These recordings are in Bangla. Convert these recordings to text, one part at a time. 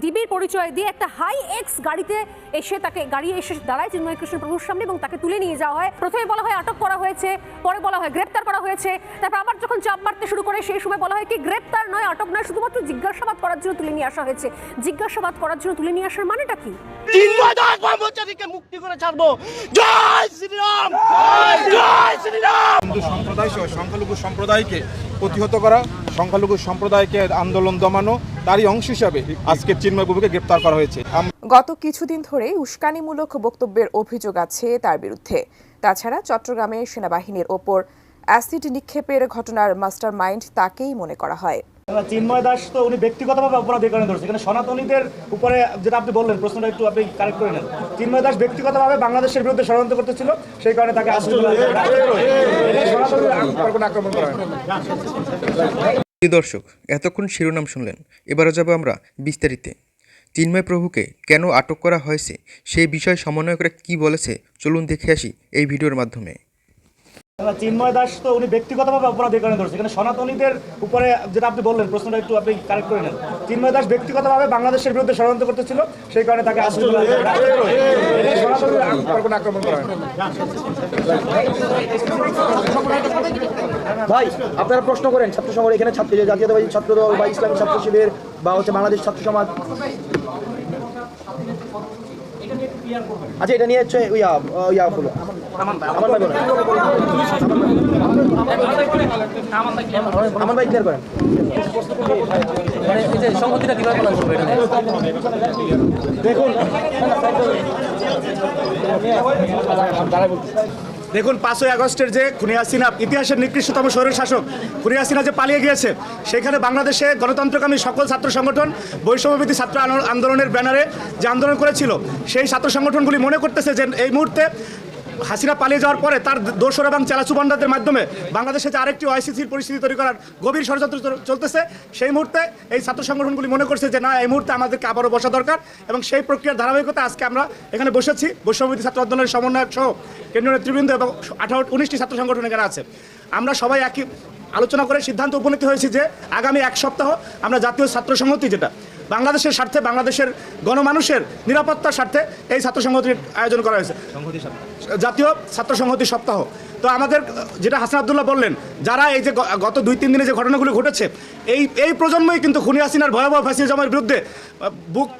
ডিবির পরিচয় দিয়ে একটা হাই এক্স গাড়িতে এসে তাকে গাড়ি এসে দাঁড়ায় চিন্ময় কৃষ্ণ প্রভুর সামনে এবং তাকে তুলে নিয়ে যাওয়া হয়। প্রথমে বলা হয় আটক করা হয়েছে পরে বলা হয় গ্রেপ্তার করা হয়েছে। তারপর আবার যখন চাপ মারতে শুরু করে সেই সময় বলা হয় কি গ্রেপ্তার নয় আটক নয় শুধুমাত্র জিজ্ঞাসাবাদ করার জন্য তুলে নিয়ে আসা হয়েছে। জিজ্ঞাসাবাদ করার জন্য তুলে নিয়ে আসার মানেটা কি? ব্রহ্মচারীকে মুক্তি করে ছাড়বো। জয় শ্রীরাম! জয় শ্রীরাম! হিন্দু সম্প্রদায় সহ সংখ্যালঘু সম্প্রদায়কে প্রতিহত করা সংখ্যালঘু সম্প্রদায়কে আন্দোলন দমানো তারই অংশ হিসাবে আজকে চিন্ময় বাবুকে গ্রেপ্তার করা হয়েছে গত কিছুদিন ধরেই উস্কানিমূলক বক্তব্যের অভিযোগ আছে তার বিরুদ্ধে তাছাড়া চট্টগ্রামে সেনাবাহিনীর ওপর অ্যাসিড নিক্ষেপের ঘটনার মাস্টার মাইন্ড তাকেই মনে করা হয় চিন্ময় দাস তো উনি ব্যক্তিগতভাবে অপরাধের কারণে ধরছে এখানে সনাতনীদের উপরে যেটা আপনি বললেন প্রশ্নটা একটু আপনি কারেক্ট করে নেন চিন্ময় দাস ব্যক্তিগতভাবে বাংলাদেশের বিরুদ্ধে ষড়যন্ত্র করতেছিল সেই কারণে তাকে আক্রমণ করা। প্রিয় দর্শক, এতক্ষণ শিরোনাম শুনলেন। এবারও যাব আমরা বিস্তারিতে। চিন্ময় প্রভুকে কেন আটক করা হয়েছে সেই বিষয়ে সমন্বয়করা কী বলেছে, চলুন দেখে আসি এই ভিডিওর মাধ্যমে। চিন্ময় দাস তো উনি ব্যক্তিগতভাবে অপরাধের কারণে ধরছে। এখানে সনাতনীদের উপরে যেটা আপনি বললেন, প্রশ্নটা একটু আপনি কারেক্ট করে নেন। চিন্ময় দাস ব্যক্তিগতভাবে বাংলাদেশের বিরুদ্ধে ষড়যন্ত্র করতেছিল, সেই কারণে তাকে আক্রমণ করা ভাই, আপনারা প্রশ্ন করেন, ছাত্র সমাজ, এখানে ছাত্র জাতীয়তাবাদী ছাত্র দল বা ইসলামী ছাত্র শিবির বা হচ্ছে বাংলাদেশ ছাত্র সমাজ। আচ্ছা এটা নিয়ে হচ্ছে, ইয়া ইয়া আমার ভাই বলেন আমার ভাই ক্লিয়ার করেন দেখুন। দেখুন পাঁচই আগস্টের যে খুনি হাসিনা ইতিহাসের নিকৃষ্টতম শহরের শাসক খুনি হাসিনা যে পালিয়ে গিয়েছে সেখানে বাংলাদেশে গণতন্ত্রকামী সকল ছাত্র সংগঠন বৈষম্যবিধি ছাত্র আন্দোলনের ব্যানারে যে আন্দোলন করেছিল সেই ছাত্র সংগঠনগুলি মনে করতেছে যে এই মুহূর্তে হাসিনা পালিয়ে যাওয়ার পরে তার দোসর এবং চালাচুবান্ডাদের মাধ্যমে বাংলাদেশে যে আরেকটি ওআইসিসির পরিস্থিতি তৈরি করার গভীর ষড়যন্ত্র চলতেছে, সেই মুহূর্তে এই ছাত্র সংগঠনগুলি মনে করছে যে না, এই মুহূর্তে আমাদেরকে আবারও বসা দরকার এবং সেই প্রক্রিয়ার ধারাবাহিকতা আজকে আমরা এখানে বসেছি। বৈষম্যবিধি ছাত্র আন্দোলনের সমন্বয়ক সহ কেন্দ্রীয় নেতৃবৃন্দ এবং আঠারো উনিশটি ছাত্র সংগঠন এখানে আছে। আমরা সবাই একই আলোচনা করে সিদ্ধান্ত উপনীত হয়েছি যে আগামী এক সপ্তাহ আমরা জাতীয় ছাত্র সংহতি যেটা বাংলাদেশের স্বার্থে বাংলাদেশের গণমানুষের নিরাপত্তার স্বার্থে এই ছাত্র সংহতির আয়োজন করা হয়েছে। জাতীয় ছাত্র সংহতি সপ্তাহ। তো আমাদের যেটা হাসান আবদুল্লাহ বললেন যারা এই যে গত দুই তিন দিনে যে ঘটনাগুলো ঘটেছে এই এই প্রজন্মই কিন্তু খুনি হাসিনার ভয়াবহ ফ্যাসিজমের বিরুদ্ধে বুক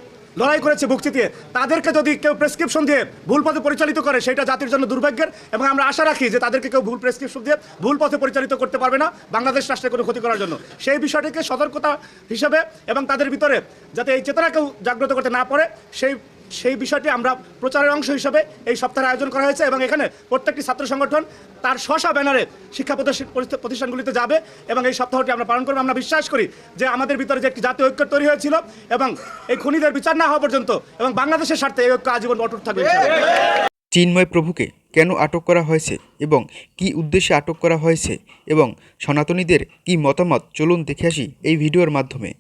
লড়াই করেছে চিতিয়ে তাদেরকে যদি কেউ প্রেসক্রিপশন দিয়ে ভুল পথে পরিচালিত করে, সেটা জাতির জন্য দুর্ভাগ্যের। এবং আমরা আশা রাখি যে তাদেরকে কেউ ভুল প্রেসক্রিপশন দিয়ে ভুল পথে পরিচালিত করতে পারবে না বাংলাদেশ রাষ্ট্রের কোনো ক্ষতি করার জন্য। সেই বিষয়টিকে সতর্কতা হিসেবে এবং তাদের ভিতরে যাতে এই চেতনাকেও জাগ্রত করতে না পারে, সেই সেই বিষয়টি আমরা প্রচারের অংশ হিসাবে এই সপ্তাহের আয়োজন করা হয়েছে এবং এখানে প্রত্যেকটি ছাত্র সংগঠন তার স্বশা ব্যানারে শিক্ষা প্রতিষ্ঠান- প্রতিষ্ঠানগুলিতে যাবে এবং এই সপ্তাহটি আমরা পালন করব। আমরা বিশ্বাস করি যে আমাদের ভিতরে যে একটি জাতীয় ঐক্য তৈরি হয়েছিল এবং এই খুনিদের বিচার না হওয়া পর্যন্ত এবং বাংলাদেশের স্বার্থে এই ঐক্য আজীবন অটুট থাকবে চিন্ময় প্রভুকে কেন আটক করা হয়েছে এবং কি উদ্দেশ্যে আটক করা হয়েছে এবং সনাতনীদের কি মতামত? চলুন দেখে আসি এই ভিডিওর মাধ্যমে।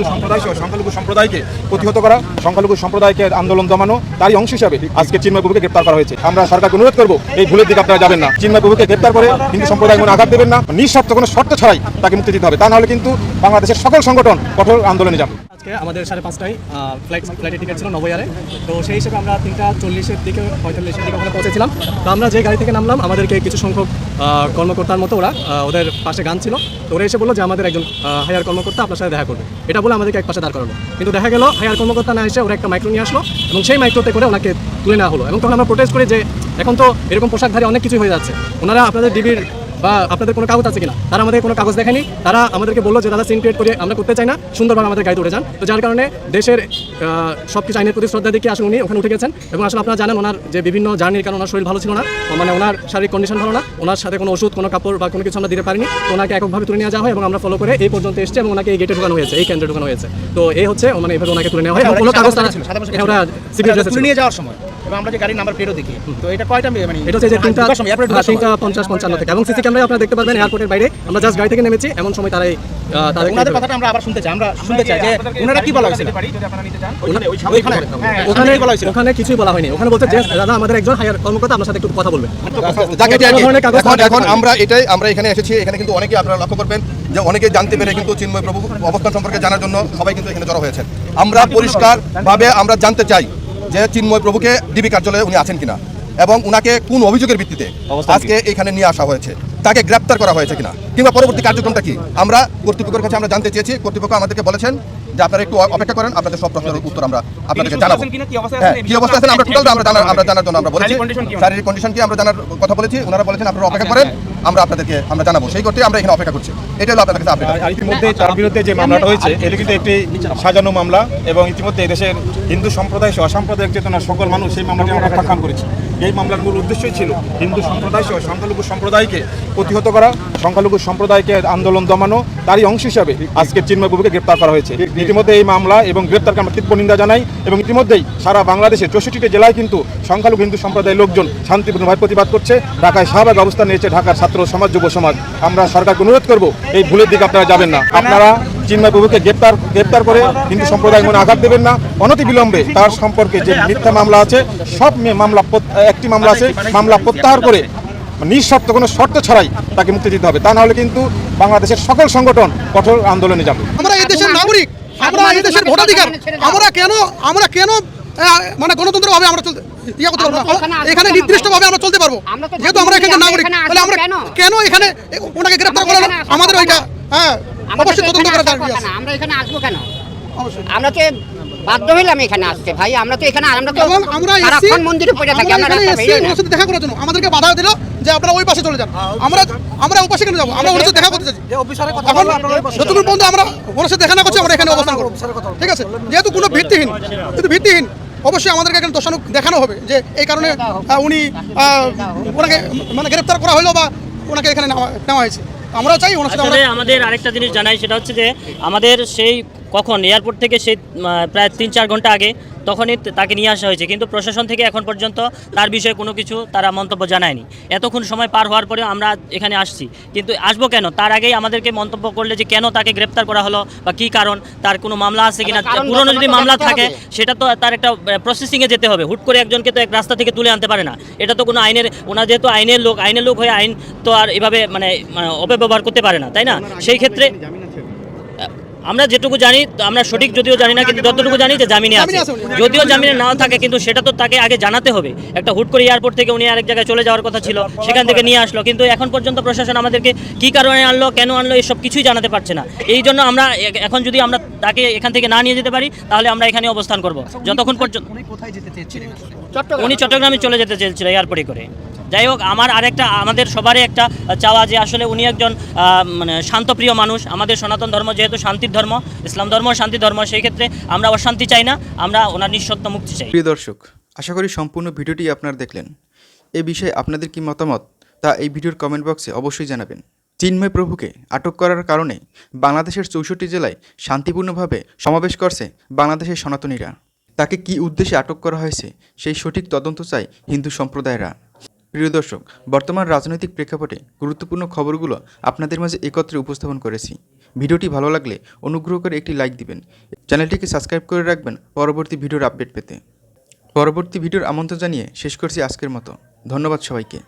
হিন্দু সম্প্রদায় সহ সংখ্যালঘু সম্প্রদায়কে প্রতিহত করা, সংখ্যালঘু সম্প্রদায়কে আন্দোলন দমানো তারই অংশ হিসাবে আজকে চিন্ময় প্রভুকে গ্রেপ্তার করা হয়েছে। আমরা সরকারকে অনুরোধ করব, এই ভুলের দিকে আপনারা যাবেন না। চিন্ময় প্রভুকে গ্রেপ্তার করে হিন্দু সম্প্রদায় মনে আঘাত দেবেন না। নিঃস্বার্থ কোনো শর্ত ছাড়াই তাকে মুক্তি দিতে হবে। তা নাহলে কিন্তু বাংলাদেশের সকল সংগঠন কঠোর আন্দোলনে যাবে। আজকে আমাদের সাড়ে পাঁচটায় ফ্লাইট ফ্লাইটের টিকিট ছিল নবয়ারে তো সেই হিসেবে আমরা তিনটা চল্লিশের দিকে, পঁয়তাল্লিশের দিকে ওখানে পৌঁছেছিলাম। তো আমরা যে গাড়ি থেকে নামলাম, আমাদেরকে কিছু সংখ্যক কর্মকর্তার মতো ওরা ওদের পাশে গান ছিল। তো ওরা এসে বলল যে আমাদের একজন হায়ার কর্মকর্তা আপনার সাথে দেখা করবে। এটা বলে আমাদেরকে এক পাশে দাঁড় করালো। কিন্তু দেখা গেল হায়ার কর্মকর্তা না এসে ওরা একটা মাইক্রো নিয়ে আসলো এবং সেই মাইক্রোতে করে ওনাকে তুলে নেওয়া হলো। এবং তখন আমরা প্রোটেস্ট করি যে, এখন তো এরকম পোশাকধারী অনেক কিছু হয়ে যাচ্ছে। ওনারা আপনাদের ডিবির বা আপনাদের কোনো কাগজ আছে কিনা? তারা আমাদের কোনো কাগজ দেখেনি। তারা আমাদেরকে বলল যে দাদা সিন ক্রিয়েট করে আমরা করতে চাই না। সুন্দরভাবে আমাদের গাড়িতে উঠে যান। তো যার কারণে দেশের সব কিছু আইনের প্রতি শ্রদ্ধা দেখে আসলে উনি। ওখানে উঠে গেছেন। এবং আসলে আপনারা জানেন ওনার যে বিভিন্ন জার্নির কারণে ওনার শরীর ভালো ছিল না। মানে ওনার শারীরিক কন্ডিশন ভালো না। ওনার সাথে কোনো ওষুধ কোনো কাপড় বা কোনো কিছু আমরা দিতে পারিনি। ওনাকে এককভাবে তুলে নিয়ে যাওয়া হয় এবং আমরা ফলো করে এই পর্যন্ত এসেছে এবং ওনাকে এই গেটে ঢোকানো হয়েছে এই কেন্দ্রে ঢোকানো হয়েছে। তো এই হচ্ছে মানে এভাবে ওনাকে তুলে নেওয়া হয়। কোনো কাগজ তারা হ্যাঁ, সিভিল নিয়ে যাওয়ার সময়? এবং আমরা যে গাড়ির নাম্বার প্লেটও দেখি। তো এটা কয়টা মানে এটা হচ্ছে যে তিনটা ঢোকার সময়, airport ঢোকার তিনটা পঞ্চাশ পঞ্চান্ন থেকে। এবং সিসি ক্যামেরায় আপনারা দেখতে পারবেন এয়ারপোর্টের বাইরে। আমরা জাস্ট গাড়ি থেকে নেমেছি এমন সময় তারাই তাদের ওনাদের কথাটা আমরা আবার শুনতে চাই। আমরা শুনতে চাই যে ওনারা কি বলা হয়েছিল? ওইখানে ওখানে ওখানে কিছুই বলা হয়নি। ওখানে বলতে যে দাদা আমাদের একজন হায়ার কর্মকর্তা আপনার সাথে একটু কথা বলবেন। যাকে কোনো এখন আমরা এটাই আমরা এখানে এসেছি এখানে কিন্তু অনেকেই আপনারা লক্ষ্য করবেন যে অনেকে জানতে পেরে কিন্তু চিন্ময় প্রভু অবস্থান সম্পর্কে জানার জন্য সবাই কিন্তু এখানে জড়ো হয়েছে আমরা পরিষ্কারভাবে আমরা জানতে চাই যে চিন্ময় প্রভুকে ডিবি কার্যালয়ে উনি আছেন কিনা এবং উনাকে কোন অভিযোগের ভিত্তিতে আজকে এখানে নিয়ে আসা হয়েছে? তাকে গ্রেপ্তার করা হয়েছে কিনা? কিংবা পরবর্তী কার্যক্রমটা কি? আমরা কর্তৃপক্ষের কাছে আমরা জানতে চেয়েছি। কর্তৃপক্ষ আমাদেরকে বলেছেন যে আপনারা একটু অপেক্ষা করেন আপনাদের সব প্রশ্নের উত্তর আমরা আপনাদেরকে জানাব। হ্যাঁ কি অবস্থা আছেন আমরা টোটাল আমরা জানার আমরা জানার জন্য আমরা বলেছি। শারীরিক কন্ডিশন কি আমরা জানার কথা বলেছি ওনারা বলেছেন আপনারা অপেক্ষা করেন আমরা আপনাদেরকে আমরা জানাব। সেই করতে আমরা এখানে অপেক্ষা করছি। এটা হলো আপনাদের কাছে আপডেট আর ইতিমধ্যে তার বিরুদ্ধে যে মামলাটা হয়েছে এটা কিন্তু একটি সাজানো মামলা এবং ইতিমধ্যে দেশের হিন্দু সম্প্রদায় সহ সাম্প্রদায়িক চেতনা সকল মানুষ সেই মামলাটি আমরা প্রত্যাখ্যান করেছি। এই মামলার মূল উদ্দেশ্যই ছিল হিন্দু সম্প্রদায় সহ সংখ্যালঘু সম্প্রদায়কে প্রতিহত করা সংখ্যালঘু সম্প্রদায়কে আন্দোলন দমানো তারই অংশ হিসাবে আজকে চিন্ময় প্রভুকে গ্রেপ্তার করা হয়েছে। ইতিমধ্যে এই মামলা এবং গ্রেপ্তারকে আমরা তীব্র নিন্দা জানাই এবং ইতিমধ্যেই সারা বাংলাদেশে চৌষট্টিটি জেলায় কিন্তু সংখ্যালঘু হিন্দু সম্প্রদায়ের লোকজন শান্তিপূর্ণভাবে প্রতিবাদ করছে। ঢাকায় শাহবাগ অবস্থান নিয়েছে ঢাকার ছাত্র সমাজ যুব সমাজ। আমরা সরকারকে অনুরোধ করব এই ভুলের দিকে আপনারা যাবেন না। আপনারা চিন্ময় প্রভুকে গ্রেপ্তার গ্রেপ্তার করে হিন্দু সম্প্রদায় মনে আঘাত দেবেন না। অনতি বিলম্বে তার সম্পর্কে যে মিথ্যা মামলা আছে সব মামলা একটি মামলা আছে মামলা প্রত্যাহার করে নিঃশর্ত কোনো শর্ত ছাড়াই তাকে মুক্তি দিতে হবে। তা নাহলে কিন্তু বাংলাদেশের সকল সংগঠন কঠোর আন্দোলনে যাবে। আমরা এই দেশের নাগরিক আমরা এই দেশের ভোটাধিকার আমরা কেন আমরা কেন মানে গণতন্ত্র ভাবে আমরা চলতে ইয়ে করতে পারব এখানে নির্দিষ্ট ভাবে আমরা চলতে পারব। যেহেতু আমরা এখানে নাগরিক তাহলে আমরা কেন? এখানে ওনাকে গ্রেফতার করা আমাদের ওইটা হ্যাঁ। অবশ্যই তদন্ত করার দাবি আছে। আমরা এখানে আসব কেন? আমরা তো বাধ্য হইলাম এখানে আসতে ভাই। আমরা তো এখানে আমরা তো আমরা সারাক্ষণ মন্দিরে পড়ে থাকি আমরা রাস্তা না। সাথে দেখা করার জন্য আমাদেরকে বাধা দিল যে আপনারা ওই পাশে চলে যান। আমরা আমরা ওই পাশে কেন যাব? আমরা সাথে দেখা করতে চাইছি এখন যতক্ষণ পর্যন্ত আমরা ওনার সাথে দেখা না করছি আমরা এখানে অবস্থান করব। ঠিক আছে? যেহেতু কোনো ভিত্তিহীন কিন্তু ভিত্তিহীন অবশ্যই আমাদেরকে এখানে দোষানো দেখানো হবে যে এই কারণে আহ, উনি আহ, ওনাকে মানে গ্রেপ্তার করা হলো বা ওনাকে এখানে নেওয়া নেওয়া হয়েছে। আমরাও চাই ওনার সাথে আমাদের আরেকটা জিনিস জানাই সেটা হচ্ছে যে আমাদের সেই কখন? এয়ারপোর্ট থেকে সেই প্রায় তিন চার ঘণ্টা আগে তখনই তাকে নিয়ে আসা হয়েছে। কিন্তু প্রশাসন থেকে এখন পর্যন্ত তার বিষয়ে কোনো কিছু তারা মন্তব্য জানায়নি। এতক্ষণ সময় পার হওয়ার পরে আমরা এখানে আসছি। কিন্তু আসব কেন? তার আগেই আমাদেরকে মন্তব্য করলে যে কেন তাকে গ্রেপ্তার করা হলো বা কি কারণ তার কোনো মামলা আছে কিনা পুরনো যদি মামলা থাকে সেটা তো তার একটা প্রসেসিংয়ে যেতে হবে। হুট করে একজনকে তো এক রাস্তা থেকে তুলে আনতে পারে না। এটা তো কোনো আইনের ওনার যেহেতু আইনের লোক আইনের লোক হয়ে আইন তো আর এভাবে মানে মানে অপব্যবহার করতে পারে না তাই না? সেই ক্ষেত্রে আমরা যেটুকু জানি আমরা সঠিক যদিও জানি না কিন্তু যতটুকু জানি যে জামিনে আছে। যদিও জামিনে নাও থাকে কিন্তু সেটা তো তাকে আগে জানাতে হবে। একটা হুট করে এয়ারপোর্ট থেকে উনি আরেক জায়গায় চলে যাওয়ার কথা ছিল সেখান থেকে নিয়ে আসলো। কিন্তু এখন পর্যন্ত প্রশাসন আমাদেরকে কি কারণে আনলো কেন আনলো এসব কিছুই জানাতে পারছে না। এই জন্য আমরা এখন যদি আমরা তাকে এখান থেকে না নিয়ে যেতে পারি তাহলে আমরা এখানে অবস্থান করব। যতক্ষণ পর্যন্ত উনি চট্টগ্রামে চলে যেতে চেয়েছিল এয়ারপোর্টে করে। যাই হোক আমার আরেকটা আমাদের সবারই একটা চাওয়া যে আসলে উনি একজন আহ, মানে শান্তপ্রিয় মানুষ। আমাদের সনাতন ধর্ম যেহেতু শান্তির ধর্ম, ইসলাম ধর্ম, শান্তি ধর্ম, সেই ক্ষেত্রে আমরা অশান্তি চাই না, আমরা ওনার নিঃশর্ত মুক্তি চাই। প্রিয় দর্শক, আশা করি সম্পূর্ণ ভিডিওটি আপনারা দেখলেন। এ বিষয়ে আপনাদের কি মতামত, তা এই ভিডিওর কমেন্ট বক্সে অবশ্যই জানাবেন। চিন্ময় প্রভুকে আটক করার কারণে বাংলাদেশের চৌষট্টি জেলায় শান্তিপূর্ণভাবে সমাবেশ করছে বাংলাদেশের সনাতনীরা। তাকে কি উদ্দেশ্যে আটক করা হয়েছে, সেই সঠিক তদন্ত চায় হিন্দু সম্প্রদায়রা। প্রিয় দর্শক, বর্তমান রাজনৈতিক প্রেক্ষাপটে গুরুত্বপূর্ণ খবরগুলো আপনাদের মাঝে একত্রে উপস্থাপন করেছি। ভিডিওটি ভালো লাগলে অনুগ্রহ করে একটি লাইক দিবেন। চ্যানেলটিকে সাবস্ক্রাইব করে রাখবেন পরবর্তী ভিডিওর আপডেট পেতে। পরবর্তী ভিডিওর আমন্ত্রণ জানিয়ে শেষ করছি আজকের মতো। ধন্যবাদ সবাইকে।